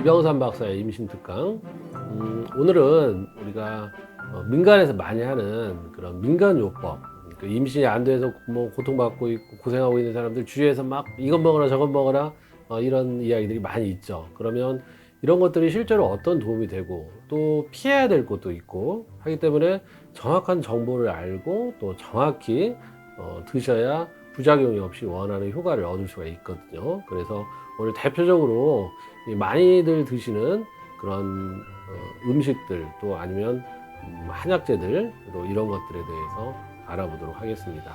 이병산 박사의 임신특강. 음, 오늘은 우리가 어, 민간에서 많이 하는 그런 민간요법. 그 임신이 안 돼서 뭐 고통받고 있고 고생하고 있는 사람들 주위에서 막 이건 먹어라 저건 먹어라 어, 이런 이야기들이 많이 있죠. 그러면 이런 것들이 실제로 어떤 도움이 되고 또 피해야 될 것도 있고 하기 때문에 정확한 정보를 알고 또 정확히 어, 드셔야 부작용이 없이 원하는 효과를 얻을 수가 있거든요. 그래서 오늘 대표적으로 이 많이들 드시는 그런 어, 음식들 또 아니면 음, 한약재들 또 이런 것들에 대해서 알아보도록 하겠습니다.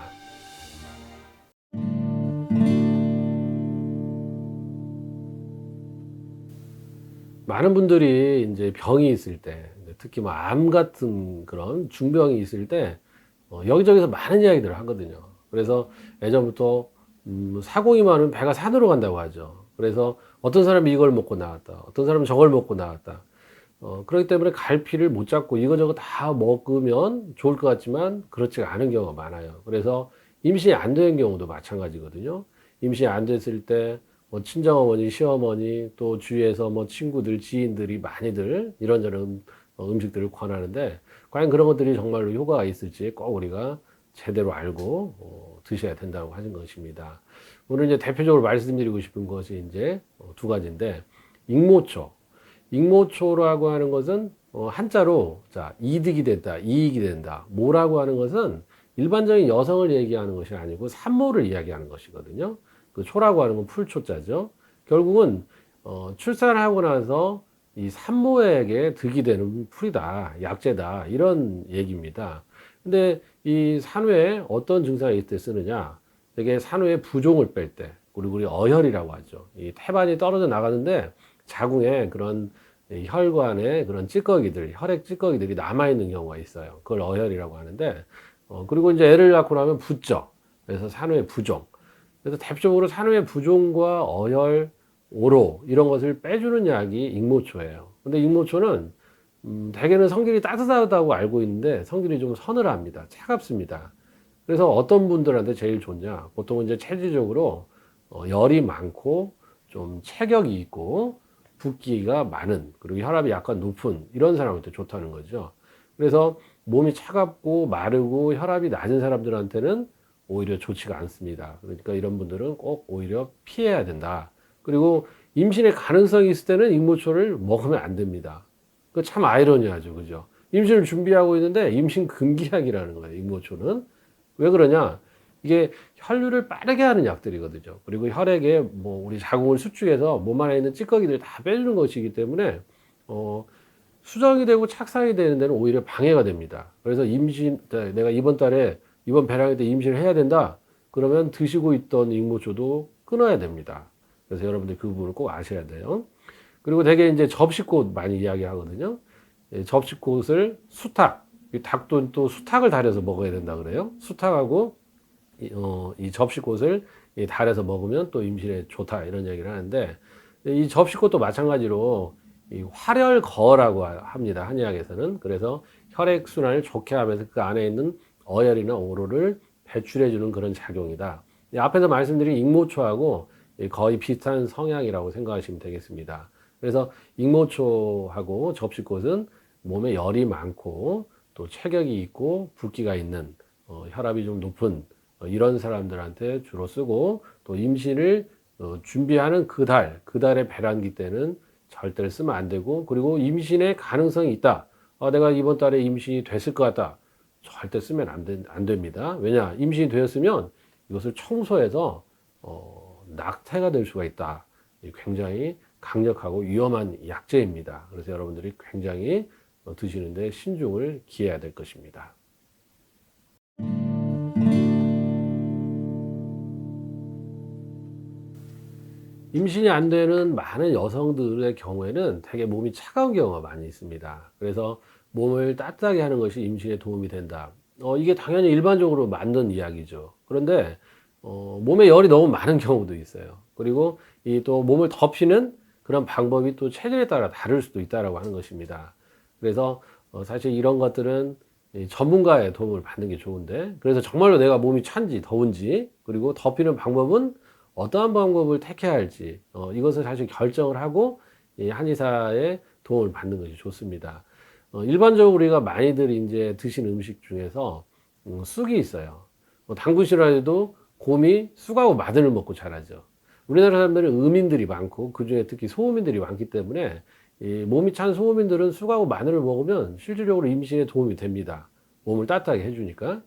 많은 분들이 이제 병이 있을 때 특히 뭐 암 같은 그런 중병이 있을 때 어, 여기저기서 많은 이야기들을 하거든요. 그래서 예전부터 음, 사공이 많으면 배가 산으로 간다고 하죠. 그래서 어떤 사람이 이걸 먹고 나왔다. 어떤 사람은 저걸 먹고 나왔다. 어, 그렇기 때문에 갈피를 못 잡고 이거저거 다 먹으면 좋을 것 같지만 그렇지가 않은 경우가 많아요. 그래서 임신이 안 되는 경우도 마찬가지거든요. 임신이 안 됐을 때 뭐 친정어머니, 시어머니 또 주위에서 뭐 친구들, 지인들이 많이들 이런저런 어, 음식들을 권하는데 과연 그런 것들이 정말로 효과가 있을지 꼭 우리가 제대로 알고 어, 드셔야 된다고 하는 것입니다. 오늘 이제 대표적으로 말씀드리고 싶은 것이 이제 어, 두 가지인데 익모초. 익모초라고 하는 것은 어, 한자로 자 이득이 된다, 이익이 된다. 뭐라고 하는 것은 일반적인 여성을 얘기하는 것이 아니고 산모를 이야기하는 것이거든요. 그 초라고 하는 건 풀초자죠. 결국은 어, 출산을 하고 나서 이 산모에게 득이 되는 풀이다, 약재다 이런 얘기입니다. 근데 이 산후에 어떤 증상이 있을 때 쓰느냐? 되게 산후에 부종을 뺄 때, 그리고 우리 어혈이라고 하죠. 이 태반이 떨어져 나가는데 자궁에 그런 이 혈관에 그런 찌꺼기들, 혈액 찌꺼기들이 남아 있는 경우가 있어요. 그걸 어혈이라고 하는데, 어, 그리고 이제 애를 낳고 나면 붓죠. 그래서 산후의 부종. 그래서 대표적으로 산후의 부종과 어혈, 오로 이런 것을 빼주는 약이 익모초예요. 근데 익모초는 음, 대개는 성질이 따뜻하다고 알고 있는데 성질이 좀 서늘합니다. 차갑습니다. 그래서 어떤 분들한테 제일 좋냐? 보통은 이제 체질적으로 어, 열이 많고 좀 체격이 있고 붓기가 많은 그리고 혈압이 약간 높은 이런 사람한테 좋다는 거죠. 그래서 몸이 차갑고 마르고 혈압이 낮은 사람들한테는 오히려 좋지가 않습니다. 그러니까 이런 분들은 꼭 오히려 피해야 된다. 그리고 임신의 가능성이 있을 때는 익모초를 먹으면 안 됩니다. 그 참 아이러니하죠. 그죠? 임신을 준비하고 있는데 임신 금기약이라는 거예요. 익모초는. 왜 그러냐? 이게 혈류를 빠르게 하는 약들이거든요. 그리고 혈액에 뭐 우리 자궁을 수축해서 몸 안에 있는 찌꺼기들을 다 빼주는 것이기 때문에 어 수정이 되고 착상이 되는 데는 오히려 방해가 됩니다. 그래서 임신 내가 이번 달에 이번 배랑일 때 임신을 해야 된다. 그러면 드시고 있던 익모초도 끊어야 됩니다. 그래서 여러분들 그 부분을 꼭 아셔야 돼요. 그리고 되게 이제 접시꽃 많이 이야기하거든요. 예, 접시꽃을 이 닭도 또 수탉을 달여서 먹어야 된다 그래요. 수탉하고 이, 어, 이 접시꽃을 이 달여서 먹으면 또 임신에 좋다 이런 얘기를 하는데 이 접시꽃도 마찬가지로 이 활혈거라고 합니다 한의학에서는 그래서 혈액 순환을 좋게 하면서 그 안에 있는 어혈이나 오로를 배출해 주는 그런 작용이다. 앞에서 말씀드린 익모초하고 거의 비슷한 성향이라고 생각하시면 되겠습니다. 그래서 익모초하고 접시꽃은 몸에 열이 많고 또 체격이 있고 붓기가 있는 어, 혈압이 좀 높은 어, 이런 사람들한테 주로 쓰고 또 임신을 어, 준비하는 그 달, 그 달의 배란기 때는 절대로 쓰면 안 되고 그리고 임신의 가능성이 있다. 어, 내가 이번 달에 임신이 됐을 것 같다. 절대 쓰면 안, 되, 안 됩니다. 왜냐? 임신이 되었으면 이것을 청소해서 어, 낙태가 될 수가 있다. 굉장히 강력하고 위험한 약재입니다. 그래서 여러분들이 굉장히 어, 드시는데 신중을 기해야 될 것입니다. 임신이 안 되는 많은 여성들의 경우에는 되게 몸이 차가운 경우가 많이 있습니다. 그래서 몸을 따뜻하게 하는 것이 임신에 도움이 된다. 어, 이게 당연히 일반적으로 맞는 이야기죠. 그런데 어, 몸에 열이 너무 많은 경우도 있어요. 그리고 이 또 몸을 덮이는 그런 방법이 또 체질에 따라 다를 수도 있다라고 하는 것입니다. 그래서 어, 사실 이런 것들은 전문가의 도움을 받는 게 좋은데 그래서 정말로 내가 몸이 찬지 더운지 그리고 덮이는 방법은 어떠한 방법을 택해야 할지 어, 이것을 사실 결정을 하고 이 한의사의 도움을 받는 것이 좋습니다. 어, 일반적으로 우리가 많이들 이제 드시는 음식 중에서 음, 쑥이 있어요. 뭐 당근 싫어해도 곰이 쑥하고 마늘을 먹고 자라죠. 우리나라 사람들은 음인들이 많고 그 중에 특히 소음인들이 많기 때문에 이 몸이 찬 소음인들은 쑥하고 마늘을 먹으면 실질적으로 임신에 도움이 됩니다. 몸을 따뜻하게 해주니까.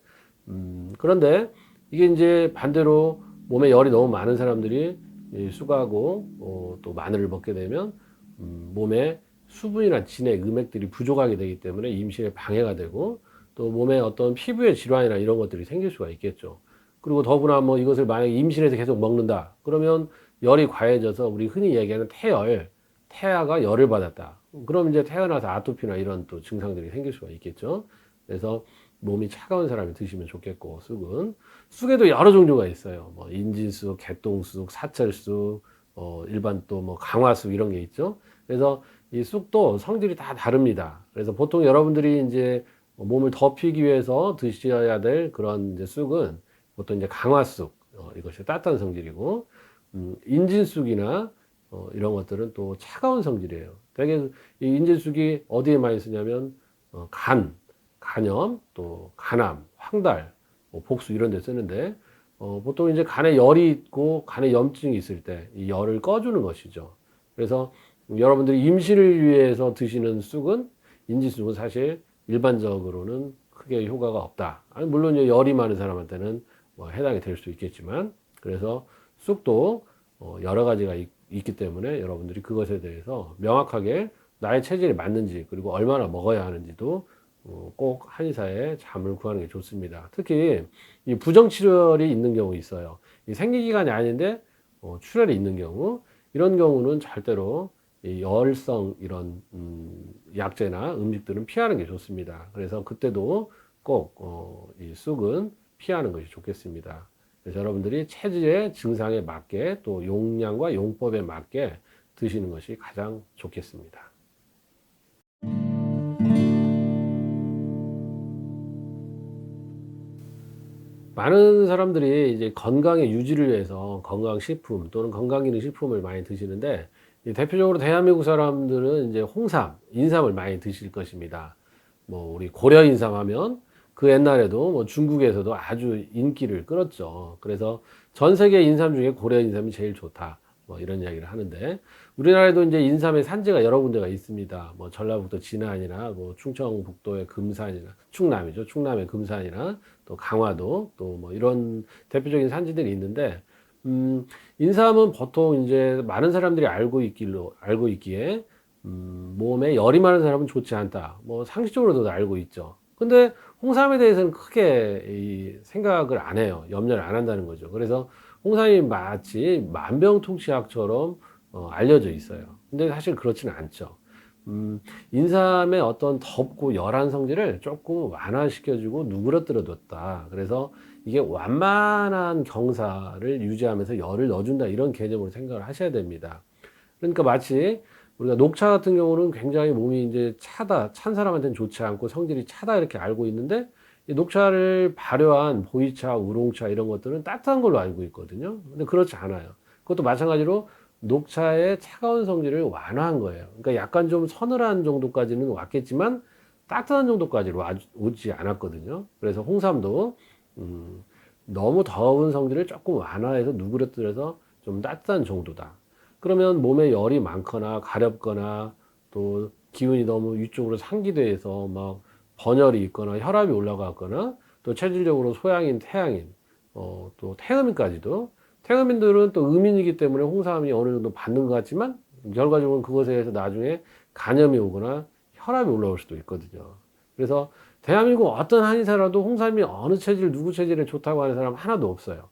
음, 그런데 이게 이제 반대로 몸에 열이 너무 많은 사람들이 이 쑥하고 어, 또 마늘을 먹게 되면 음, 몸에 수분이나 진액, 음액들이 부족하게 되기 때문에 임신에 방해가 되고 또 몸에 어떤 피부의 질환이나 이런 것들이 생길 수가 있겠죠. 그리고 더구나 뭐 이것을 만약에 임신해서 계속 먹는다. 그러면 열이 과해져서 우리 흔히 얘기하는 태열, 태아가 열을 받았다. 그럼 이제 태어나서 아토피나 이런 또 증상들이 생길 수가 있겠죠. 그래서 몸이 차가운 사람이 드시면 좋겠고 쑥은 쑥에도 여러 종류가 있어요. 뭐 인진쑥, 개똥쑥, 사철쑥, 어 일반 또 뭐 강화쑥 이런 게 있죠. 그래서 이 쑥도 성질이 다 다릅니다. 그래서 보통 여러분들이 이제 몸을 덮이기 위해서 드셔야 될 그런 이제 쑥은 보통 이제 강화쑥 어, 이것이 따뜻한 성질이고 음, 인진쑥이나 어, 이런 것들은 또 차가운 성질이에요. 되게 이 인진쑥이 어디에 많이 쓰냐면 어, 간, 간염, 또 간암, 황달, 뭐 복수 이런 데 쓰는데 어, 보통 이제 간에 열이 있고 간에 염증이 있을 때 이 열을 꺼주는 것이죠. 그래서 여러분들이 임신을 위해서 드시는 쑥은 인지쑥은 사실 일반적으로는 크게 효과가 없다. 아니, 물론 이제 열이 많은 사람한테는 뭐 해당이 될 수 있겠지만 그래서 쑥도 어, 여러 가지가 있, 기 때문에 여러분들이 그것에 대해서 명확하게 나의 체질에 맞는지 그리고 얼마나 먹어야 하는지도 어, 꼭 한의사에 잠을 구하는 게 좋습니다. 특히 이 부정출혈이 있는 경우 있어요. 이 생리 기간이 아닌데 어, 출혈이 있는 경우 이런 경우는 절대로 이 열성 이런 음, 약재나 음식들은 피하는 게 좋습니다. 그래서 그때도 꼭 어, 이 쑥은 피하는 것이 좋겠습니다. 그래서 여러분들이 체질의 증상에 맞게 또 용량과 용법에 맞게 드시는 것이 가장 좋겠습니다. 많은 사람들이 이제 건강의 유지를 위해서 건강식품 또는 건강기능식품을 많이 드시는데 대표적으로 대한민국 사람들은 이제 홍삼, 인삼을 많이 드실 것입니다. 뭐 우리 고려 인삼 하면 그 옛날에도 뭐 중국에서도 아주 인기를 끌었죠. 그래서 전 세계 인삼 중에 고려 인삼이 제일 좋다. 뭐 이런 이야기를 하는데 우리나라에도 이제 인삼의 산지가 여러 군데가 있습니다. 뭐 전라북도 진안이나 뭐 충청북도의 금산이나 충남이죠. 충남의 금산이나 또 강화도 또 뭐 이런 대표적인 산지들이 있는데 음, 인삼은 보통 이제 많은 사람들이 알고 있길로 알고 있기에 음, 몸에 열이 많은 사람은 좋지 않다. 뭐 상식적으로도 알고 있죠. 근데 홍삼에 대해서는 크게 이 생각을 안 해요. 염려를 안 한다는 거죠. 그래서 홍삼이 마치 만병통치약처럼 어, 알려져 있어요. 근데 사실 그렇지는 않죠. 음, 인삼의 어떤 덥고 열한 성질을 조금 완화시켜주고 누그러뜨려 뒀다. 그래서 이게 완만한 경사를 유지하면서 열을 넣어준다. 이런 개념으로 생각을 하셔야 됩니다. 그러니까 마치 우리가 녹차 같은 경우는 굉장히 몸이 이제 차다, 찬 사람한테는 좋지 않고 성질이 차다 이렇게 알고 있는데 이 녹차를 발효한 보이차, 우롱차 이런 것들은 따뜻한 걸로 알고 있거든요. 근데 그렇지 않아요. 그것도 마찬가지로 녹차의 차가운 성질을 완화한 거예요. 그러니까 약간 좀 서늘한 정도까지는 왔겠지만 따뜻한 정도까지로 오지 않았거든요. 그래서 홍삼도 음, 너무 더운 성질을 조금 완화해서 누그러뜨려서 좀 따뜻한 정도다. 그러면 몸에 열이 많거나 가렵거나 또 기운이 너무 위쪽으로 상기돼서 막 번열이 있거나 혈압이 올라갔거나 또 체질적으로 소양인 태양인 어, 또 태음인까지도 태음인들은 또 음인이기 때문에 홍삼이 어느 정도 받는 것 같지만 결과적으로 그것에 의해서 나중에 간염이 오거나 혈압이 올라올 수도 있거든요. 그래서 대한민국 어떤 한의사라도 홍삼이 어느 체질 누구 체질에 좋다고 하는 사람 하나도 없어요.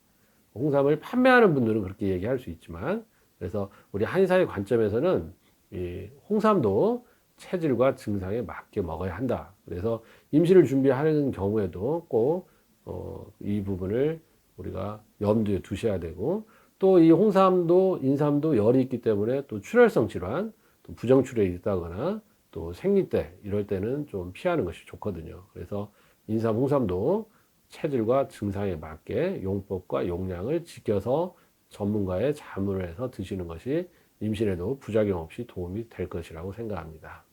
홍삼을 판매하는 분들은 그렇게 얘기할 수 있지만 그래서 우리 한의사의 관점에서는 이 홍삼도 체질과 증상에 맞게 먹어야 한다. 그래서 임신을 준비하는 경우에도 꼭, 어, 이 부분을 우리가 염두에 두셔야 되고, 또 이 홍삼도, 인삼도 열이 있기 때문에 또 출혈성 질환, 또 부정출혈이 있다거나 또 생리 때, 이럴 때는 좀 피하는 것이 좋거든요. 그래서 인삼, 홍삼도 체질과 증상에 맞게 용법과 용량을 지켜서 전문가의 자문을 해서 드시는 것이 임신에도 부작용 없이 도움이 될 것이라고 생각합니다.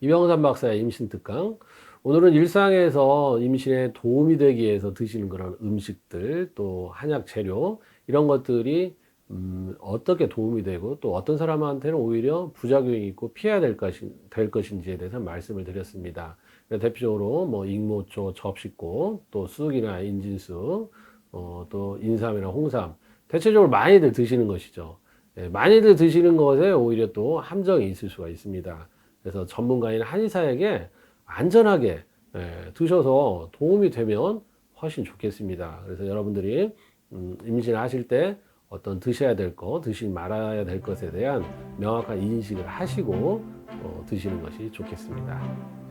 이병삼 박사의 임신 특강. 오늘은 일상에서 임신에 도움이 되기 위해서 드시는 그런 음식들, 또 한약 재료, 이런 것들이 음, 어떻게 도움이 되고 또 어떤 사람한테는 오히려 부작용이 있고 피해야 될, 것인, 될 것인지에 대해서 말씀을 드렸습니다. 대표적으로 뭐 익모초, 접시꽃, 또 쑥이나 인진쑥, 어, 또 인삼이나 홍삼, 대체적으로 많이들 드시는 것이죠. 예, 많이들 드시는 것에 오히려 또 함정이 있을 수가 있습니다. 그래서 전문가인 한의사에게 안전하게 예, 드셔서 도움이 되면 훨씬 좋겠습니다. 그래서 여러분들이 음, 임신하실 때 어떤 드셔야 될 것, 드시지 말아야 될 것에 대한 명확한 인식을 하시고 어, 드시는 것이 좋겠습니다.